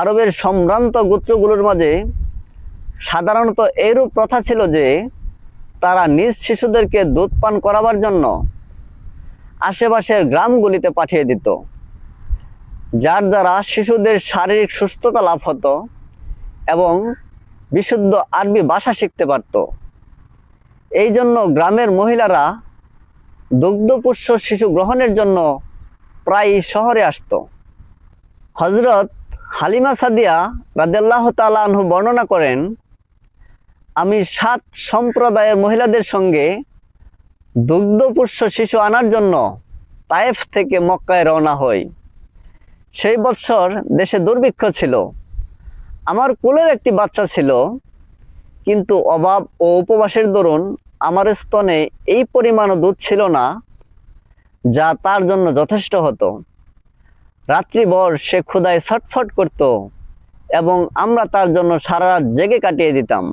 আরবের সম্ভ্রান্ত গোত্রগুলোর মাঝে সাধারণত এরূপ প্রথা ছিল যে তারা নিজ শিশুদেরকে দুধ পান করাবার জন্য আশেপাশের গ্রামগুলিতে পাঠিয়ে দিত, যার দ্বারা শিশুদের শারীরিক সুস্থতা লাভ হতো এবং বিশুদ্ধ আরবি ভাষা শিখতে পারত। এই জন্য গ্রামের মহিলারা দুগ্ধপুষ্য শিশু গ্রহণের জন্য প্রায় শহরে আসতো। হজরত হালিমা সাদিয়া রাদেল্লাহ তালাহু বর্ণনা করেন, আমি সাত সম্প্রদায়ের মহিলাদের সঙ্গে দুগ্ধপুষ্য শিশু আনার জন্য তায়েফ থেকে মক্কায় রওনা হই। সেই বৎসর দেশে দুর্ভিক্ষ ছিল। আমার কুলের একটি বাচ্চা ছিল, কিন্তু অভাব ও উপবাসের দরুন আমার স্তনে এই পরিমাণও দুধ ছিল না, যা তার জন্য যথেষ্ট হতো। রাত্রিভর সে ক্ষুদায় ছটফট করত এবং আমরা তার জন্য সারা রাত জেগে কাটিয়ে দিতাম।